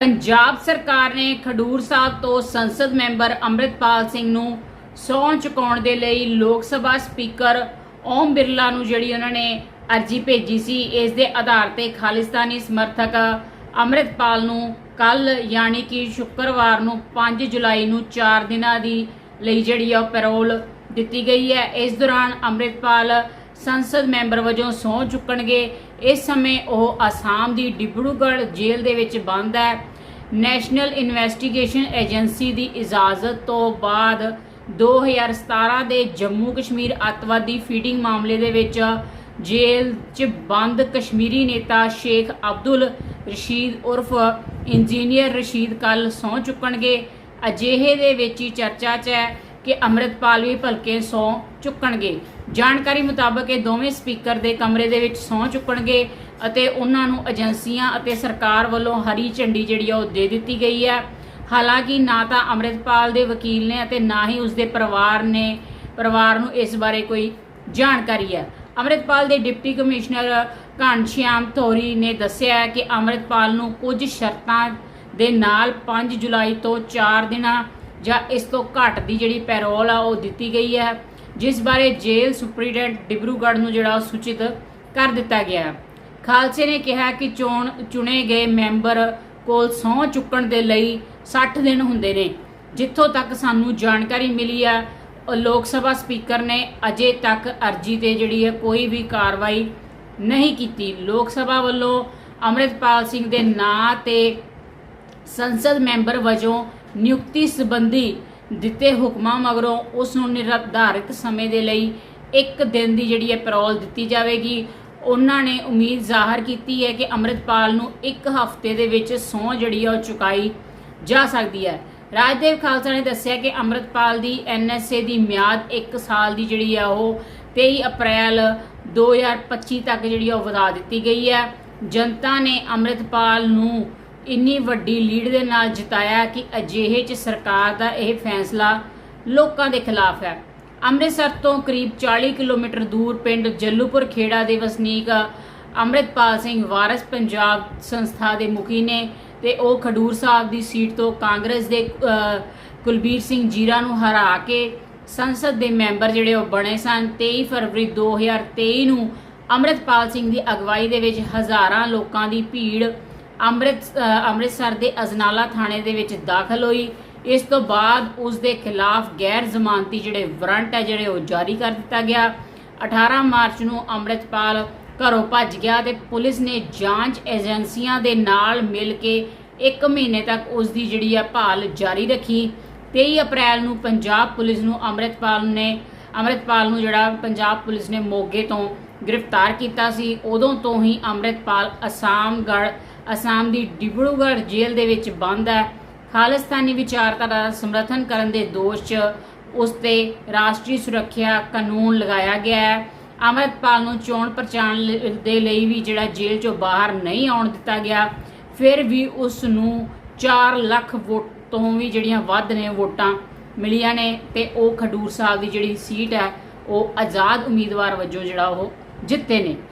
ਪੰਜਾਬ ਸਰਕਾਰ ਨੇ ਖਡੂਰ ਸਾਹਿਬ ਤੋਂ ਸੰਸਦ ਮੈਂਬਰ ਅੰਮ੍ਰਿਤਪਾਲ ਸਿੰਘ ਨੂੰ ਸਹੁੰ ਚੁਕਾਉਣ ਦੇ ਲਈ ਲੋਕ ਸਭਾ ਸਪੀਕਰ ਓਮ ਬਿਰਲਾ ਨੂੰ ਜਿਹੜੀ ਉਹਨਾਂ ਨੇ ਅਰਜੀ ਭੇਜੀ ਸੀ, ਇਸ ਦੇ ਆਧਾਰ ਤੇ ਖਾਲਿਸਤਾਨੀ ਸਮਰਥਕ ਅੰਮ੍ਰਿਤਪਾਲ ਨੂੰ ਕੱਲ ਯਾਨੀ ਕਿ ਸ਼ੁੱਕਰਵਾਰ ਨੂੰ 5 ਜੁਲਾਈ ਨੂੰ 4 ਦਿਨਾਂ ਦੀ ਲਈ ਜਿਹੜੀ ਆ ਉਹ ਪੈਰੋਲ ਦਿੱਤੀ ਗਈ ਹੈ। ਇਸ ਦੌਰਾਨ ਅੰਮ੍ਰਿਤਪਾਲ ਸੰਸਦ ਮੈਂਬਰ ਵਜੋਂ ਸਹੁੰ ਚੁੱਕਣਗੇ। ਇਸ ਸਮੇਂ ਉਹ ਅਸਾਮ ਦੀ ਡਿਬੜੂਗੜ੍ਹ ਜੇਲ੍ਹ ਦੇ ਵਿੱਚ ਬੰਦ ਹੈ। ਨੈਸ਼ਨਲ ਇਨਵੈਸਟੀਗੇਸ਼ਨ ਏਜੰਸੀ ਦੀ ਇਜਾਜ਼ਤ ਤੋਂ ਬਾਅਦ 2017 ਦੇ ਜੰਮੂ ਕਸ਼ਮੀਰ ਅੱਤਵਾਦੀ ਫੀਡਿੰਗ ਮਾਮਲੇ ਦੇ ਵਿੱਚ ਜੇਲ੍ਹ 'ਚ ਬੰਦ ਕਸ਼ਮੀਰੀ ਨੇਤਾ ਸ਼ੇਖ ਅਬਦੁਲ ਰਸ਼ੀਦ ਉਰਫ ਇੰਜੀਨੀਅਰ ਰਸ਼ੀਦ ਕੱਲ ਸਹੁੰ ਚੁੱਕਣਗੇ। ਅਜਿਹੇ ਦੇ ਵਿੱਚ ਹੀ ਚਰਚਾ 'ਚ ਹੈ ਕਿ ਅੰਮ੍ਰਿਤਪਾਲ ਵੀ ਭਲਕੇ ਸਹੁੰ ਚੁੱਕਣਗੇ। ਜਾਣਕਾਰੀ ਮੁਤਾਬਕ ਇਹ ਦੋਵੇਂ ਸਪੀਕਰ ਦੇ ਕਮਰੇ ਦੇ ਵਿੱਚ ਸਹੁੰ ਚੁੱਕਣਗੇ ਅਤੇ ਉਹਨਾਂ ਨੂੰ ਏਜੰਸੀਆਂ ਅਤੇ ਸਰਕਾਰ ਵੱਲੋਂ ਹਰੀ ਝੰਡੀ ਜਿਹੜੀ ਆ ਉਹ ਦੇ ਦਿੱਤੀ ਗਈ ਹੈ। ਹਾਲਾਂਕਿ ਨਾ ਤਾਂ ਅੰਮ੍ਰਿਤਪਾਲ ਦੇ ਵਕੀਲ ਨੇ ਅਤੇ ਨਾ ਹੀ ਉਸਦੇ ਪਰਿਵਾਰ ਨੇ, ਪਰਿਵਾਰ ਨੂੰ ਇਸ ਬਾਰੇ ਕੋਈ ਜਾਣਕਾਰੀ ਹੈ। ਅੰਮ੍ਰਿਤਪਾਲ ਦੇ ਡਿਪਟੀ ਕਮਿਸ਼ਨਰ ਘਣਸ਼ਿਆਮ ਥੋਰੀ ਨੇ ਦੱਸਿਆ ਕਿ ਅੰਮ੍ਰਿਤਪਾਲ ਨੂੰ ਕੁਝ ਸ਼ਰਤਾਂ ਦੇ ਨਾਲ 5 ਜੁਲਾਈ ਤੋਂ 4 ਦਿਨਾਂ ਜਾਂ ਇਸ ਤੋਂ ਘੱਟ ਦੀ ਜਿਹੜੀ ਪੈਰੋਲ ਆ, ਉਹ ਦਿੱਤੀ ਗਈ ਹੈ, ਜਿਸ ਬਾਰੇ ਜੇਲ੍ਹ ਸੁਪਰੀਡੈਂਟ ਡਿਬਰੂਗੜ੍ਹ ਨੂੰ ਜਿਹੜਾ ਉਹ ਸੂਚਿਤ ਕਰ ਦਿੱਤਾ ਗਿਆ ਹੈ। ਖਾਲਸੇ ਨੇ ਕਿਹਾ ਕਿ ਚੋਣ ਚੁਣੇ ਗਏ ਮੈਂਬਰ ਕੋਲ ਸਹੁੰ ਚੁੱਕਣ ਦੇ ਲਈ 60 ਦਿਨ ਹੁੰਦੇ ਨੇ। ਜਿੱਥੋਂ ਤੱਕ ਸਾਨੂੰ ਜਾਣਕਾਰੀ ਮਿਲੀ ਆ, ਲੋਕ ਸਭਾ ਸਪੀਕਰ ਨੇ ਅਜੇ ਤੱਕ ਅਰਜੀ ਤੇ ਜਿਹੜੀ ਹੈ ਕੋਈ ਵੀ ਕਾਰਵਾਈ ਨਹੀਂ ਕੀਤੀ। ਲੋਕ ਸਭਾ ਵੱਲੋਂ ਅੰਮ੍ਰਿਤਪਾਲ ਸਿੰਘ ਦੇ ਨਾਂ ਤੇ ਸੰਸਦ ਮੈਂਬਰ ਵਜੋਂ ਨਿਯੁਕਤੀ ਸੰਬੰਧੀ ਦਿੱਤੇ ਹੁਕਮਾਂ ਮਗਰੋਂ ਉਸ ਨੂੰ ਨਿਰਧਾਰਿਤ ਸਮੇਂ ਦੇ ਲਈ ਇੱਕ ਦਿਨ ਦੀ ਜਿਹੜੀ ਹੈ ਪੈਰੋਲ ਦਿੱਤੀ ਜਾਵੇਗੀ। ਉਹਨਾਂ ਨੇ ਉਮੀਦ ਜ਼ਾਹਰ ਕੀਤੀ ਹੈ ਕਿ ਅੰਮ੍ਰਿਤਪਾਲ ਨੂੰ ਇੱਕ ਹਫ਼ਤੇ ਦੇ ਵਿੱਚ ਸਹੁੰ ਜਿਹੜੀ ਹੈ ਉਹ ਚੁਕਾਈ ਜਾ ਸਕਦੀ ਹੈ। ਰਾਜਦੇਵ ਖਾਲਸਾ ਨੇ ਦੱਸਿਆ ਕਿ ਅੰਮ੍ਰਿਤਪਾਲ ਦੀ ਐਨਐਸਏ ਦੀ ਮਿਆਦ 1 ਸਾਲ ਦੀ ਜਿਹੜੀ ਆ ਉਹ 23 ਅਪ੍ਰੈਲ 2025 ਤੱਕ ਜਿਹੜੀ ਆ ਉਹ ਵਧਾ ਦਿੱਤੀ ਗਈ ਹੈ। ਜਨਤਾ ਨੇ ਅੰਮ੍ਰਿਤਪਾਲ ਨੂੰ ਇੰਨੀ ਵੱਡੀ ਲੀਡ ਦੇ ਨਾਲ ਜਿਤਾਇਆ ਕਿ ਅਜਿਹੇ ਚ ਸਰਕਾਰ ਦਾ ਇਹ ਫੈਸਲਾ ਲੋਕਾਂ ਦੇ ਖਿਲਾਫ ਹੈ। ਅੰਮ੍ਰਿਤਸਰ ਤੋਂ ਕਰੀਬ 40 ਕਿਲੋਮੀਟਰ ਦੂਰ ਪਿੰਡ ਜੱਲੂਪੁਰ ਖੇੜਾ ਦੇ ਵਸਨੀਕ ਅੰਮ੍ਰਿਤਪਾਲ ਸਿੰਘ ਵਾਰਸ ਪੰਜਾਬ ਸੰਸਥਾ ਦੇ ਮੁਖੀ ਨੇ ਤੇ ਉਹ ਖਡੂਰ ਸਾਹਿਬ ਦੀ ਸੀਟ ਤੋਂ ਕਾਂਗਰਸ ਦੇ ਕੁਲਬੀਰ ਸਿੰਘ ਜੀਰਾ ਨੂੰ ਹਰਾ ਕੇ ਸੰਸਦ ਦੇ ਮੈਂਬਰ ਜਿਹੜੇ ਉਹ ਬਣੇ ਸਨ। 23 ਫਰਵਰੀ 2023 ਨੂੰ ਅੰਮ੍ਰਿਤਪਾਲ ਸਿੰਘ ਦੀ ਅਗਵਾਈ ਦੇ ਵਿੱਚ ਹਜ਼ਾਰਾਂ ਲੋਕਾਂ ਦੀ ਭੀੜ ਅੰਮ੍ਰਿਤ ਅੰਮ੍ਰਿਤਸਰ ਦੇ ਅਜਨਾਲਾ ਥਾਣੇ ਦੇ ਵਿੱਚ ਦਾਖਲ ਹੋਈ। ਇਸ ਤੋਂ ਬਾਅਦ ਉਸ ਦੇ ਖਿਲਾਫ ਗੈਰ ਜ਼ਮਾਨਤੀ ਜਿਹੜੇ ਵਾਰੰਟ ਹੈ, ਜਿਹੜੇ ਉਹ ਜਾਰੀ ਕਰ ਦਿੱਤਾ ਗਿਆ। 18 ਮਾਰਚ ਨੂੰ ਅੰਮ੍ਰਿਤਪਾਲ ਘਰੋਂ ਭੱਜ ਗਿਆ ਤੇ ਪੁਲਿਸ ਨੇ ਜਾਂਚ ਏਜੰਸੀਆਂ ਦੇ ਨਾਲ ਮਿਲ ਕੇ 1 ਮਹੀਨੇ ਤੱਕ ਉਸ ਦੀ ਜਿਹੜੀ ਆ ਭਾਲ ਜਾਰੀ ਰੱਖੀ। 23 ਅਪ੍ਰੈਲ ਨੂੰ ਪੰਜਾਬ ਪੁਲਿਸ ਨੂੰ ਅੰਮ੍ਰਿਤਪਾਲ ਨੇ ਅੰਮ੍ਰਿਤਪਾਲ ਨੂੰ ਜਿਹੜਾ ਪੰਜਾਬ ਪੁਲਿਸ ਨੇ ਮੋਗੇ ਤੋਂ ਗ੍ਰਿਫਤਾਰ ਕੀਤਾ ਸੀ, ਉਦੋਂ ਤੋਂ ਹੀ ਅੰਮ੍ਰਿਤਪਾਲ ਅਸਾਮਗੜ ਅਸਾਮ ਦੀ ਡਿਬੜੂਗੜ੍ਹ ਜੇਲ੍ਹ ਦੇ ਵਿੱਚ ਬੰਦ ਹੈ। ਖਾਲਿਸਤਾਨੀ ਵਿਚਾਰਧਾਰਾ ਦਾ ਸਮਰਥਨ ਕਰਨ ਦੇ ਦੋਸ਼ 'ਚ ਉਸ ਤੇ ਰਾਸ਼ਟਰੀ ਸੁਰੱਖਿਆ ਕਾਨੂੰਨ ਲਗਾਇਆ ਗਿਆ ਹੈ। ਅੰਮ੍ਰਿਤਪਾਲ ਨੂੰ ਚੋਣ ਪ੍ਰਚਾਰਨ ਦੇ ਲਈ ਵੀ ਜਿਹੜਾ ਜੇਲ੍ਹ 'ਚੋਂ ਬਾਹਰ ਨਹੀਂ ਆਉਣ ਦਿੱਤਾ ਗਿਆ, ਫਿਰ ਵੀ ਉਸ ਨੂੰ 4 ਲੱਖ ਵੋਟ ਤੋਂ ਵੀ ਜਿਹੜੀਆਂ ਵੱਧ ਨੇ ਵੋਟਾਂ ਮਿਲੀਆਂ ਨੇ ਤੇ ਉਹ ਖਡੂਰ ਸਾਹਿਬ ਦੀ ਜਿਹੜੀ ਸੀਟ ਹੈ, ਉਹ ਆਜ਼ਾਦ ਉਮੀਦਵਾਰ ਵਜੋਂ ਜਿਹੜਾ ਉਹ ਜਿੱਤੇ ਨੇ।